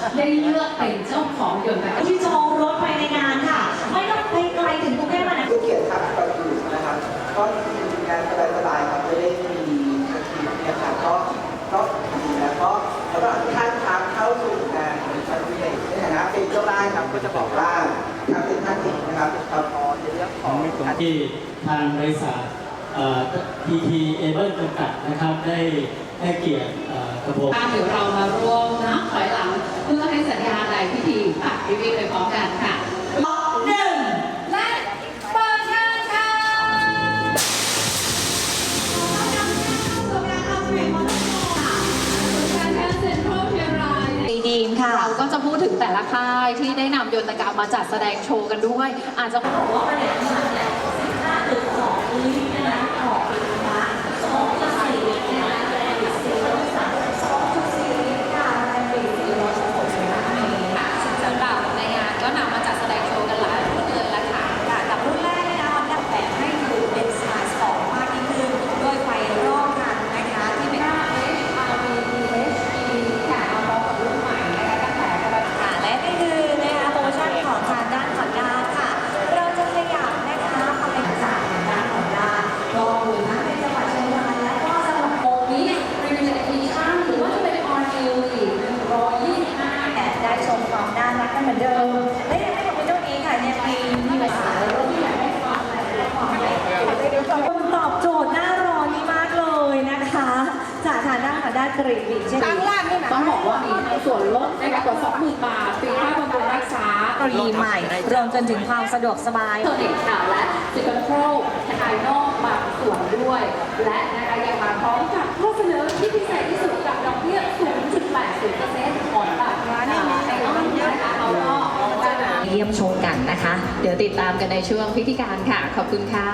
เราได้เลือกเป็นเจ้าของยนต์แบบที่จองรถไปในงานค่ะ ไม่ต้องไปไกลถึงกรุงเทพมหานคร ผู้เกียรติครับก่อนอื่นนะครับก็เป็นงานสบายๆครับไม่ได้มีสคริปต์เนี่ยครับก็ก็ดีแล้วก็แล้วก็ท่านครับเข้าสู่งานชั้นพิเศษในฐานะเป็นเจ้าบ้านครับก็จะบอกว่าทางเซ็นทรัลเองนะครับเราพอในเรื่องของการที่ทางบริษัทเอ่อ PT Able จำกัดนะครับได้ ให้เกียรติเอ่อกับผมเดี๋ยวเรามาร่วมนับถอยหลังเพื่อให้สัญญาณในพิธีปักรีวิวไปพร้อมกันค่ะหนึ่งและเปิดงานค่ะดีดีมค่ะ เราก็จะพูดถึงแต่ละค่ายที่ได้นำยนตกรรมมาจัดแสดงโชว์กันด้วย อาจจะบอกว่าสำหรับในงานก็นำมาจัดแสดงโชว์กันหลายรุ่นเลยละค่ะ ค่ะกับรุ่นแรกนะคะฮอนด้าแบบให้ดูเป็นสไตล์สปอร์ตมากยิ่งขึ้นด้วยไฟรอบคันนะคะที่เป็น RV HD ค่ะมาพร้อมกับรุ่นใหม่นะคะตั้งแต่กระบะ ค่ะและนี่คือนะคะโปรโมชั่นของทางด้านฮอนด้าค่ะ เราจะขยับนะคะคำเป็นจากทางด้านฮอนด้าก็มีทั้งในจังหวัดเชียงรายและก็จังหวัด โมนี้รีวิวจากอีชั่นหรือว่าจะเป็น On Air อีก125 แอบได้ชมความน่ารักกันเหมือนเดิม และยังไม่หมดเพียงเท่านี้ค่ะยังมีที่ภาษาโลกที่อยากได้ความอะไรและความใหญ่คุณตอบโจทย์หน้าร้อนนี้มากเลยนะคะ จากทางด้านของด้านกรีบิเช่นเดียวกันต้องบอกว่ามีทั้งส่วนลดนะคะกว่า20,000 บาทฟรีค่าบำรุงรักษาเทคโนโลยีใหม่รวมจนถึงความสะดวกสบายเทอร์เน็ตค่ะและสิคอนโทรลภายนอกบางส่วนด้วย และนะคะยังมาพร้อมกับข้อเสนอที่พิเศษที่สุดกับดอกเบี้ย 0.80%ผ่อนแบบร้านนี้นะคะเขาก็จะมา เยี่ยม ชมกันนะคะ เดี๋ยวติดตามกันในช่วงพิธีการค่ะ ขอบคุณค่ะ